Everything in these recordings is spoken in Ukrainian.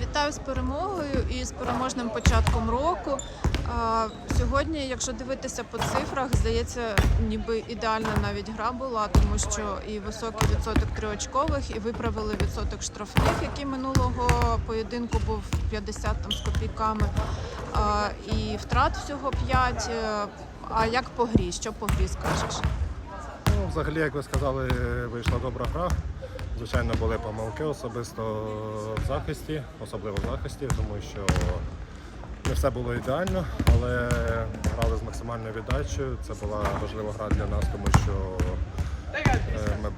Вітаю з перемогою і з переможним початком року. Сьогодні, якщо дивитися по цифрах, здається, ніби ідеальна навіть гра була, тому що і високий відсоток триочкових, і виправили відсоток штрафних, який минулого поєдинку був 50 там з копійками. І втрат всього 5. А як по грі? Що по грі скажеш? Ну, взагалі, як ви сказали, вийшла добра гра. Звичайно, були помилки особисто в захисті, особливо в захисті, тому що не все було ідеально, але грали з максимальною віддачею. Це була важлива гра для нас, тому що е, ми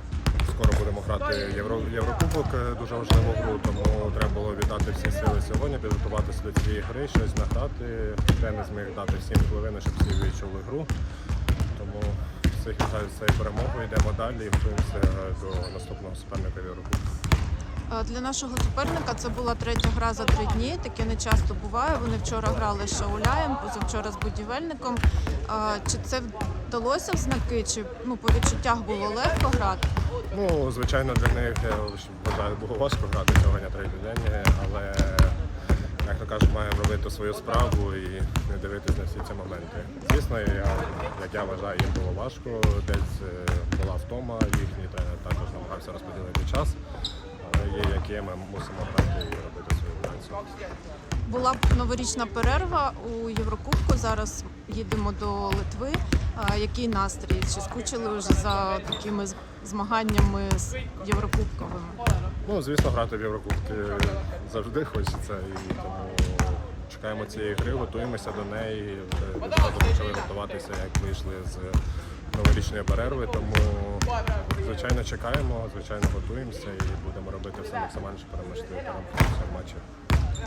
скоро будемо грати Євро, Єврокубок, е, дуже важливу гру, тому треба було віддати всі сили сьогодні, підготуватися до цієї гри, щось награти. Не зміг дати всім хвилини, щоб всі відчули гру. Тому всіх вітаю з цією перемогою, йдемо далі і готуємося до наступного суперника в Єврокубку. Для нашого суперника це була третя гра за три дні. Таке не часто буває. Вони вчора грали з Шауляєм, позавчора з будівельником. Чи це вдалося в знаки? Чи ну по відчуттях було легко грати? Ну, звичайно, для них вважаю, було важко грати сьогодні третій день, але як то кажуть, маємо робити свою справу і не дивитись на всі ці моменти. Звісно, я, я вважаю, їм було важко. Десь е, була втома, їхній тренер також намагався розподілити час. Але є як є, ми мусимо грати і робити свою працю. Була б новорічна перерва у Єврокубку. Зараз їдемо до Литви. Який настрій? Чи скучили вже за такими змаганнями з Єврокубковими? Ну, звісно, грати в Єврокубки завжди хочеться, і тому чекаємо цієї гри, готуємося до неї. Відразу почали готуватися, як вийшли з новорічної перерви. Тому, звичайно, чекаємо, звичайно, готуємося і будемо робити все максимально, щоб переможти перемогти в матчі.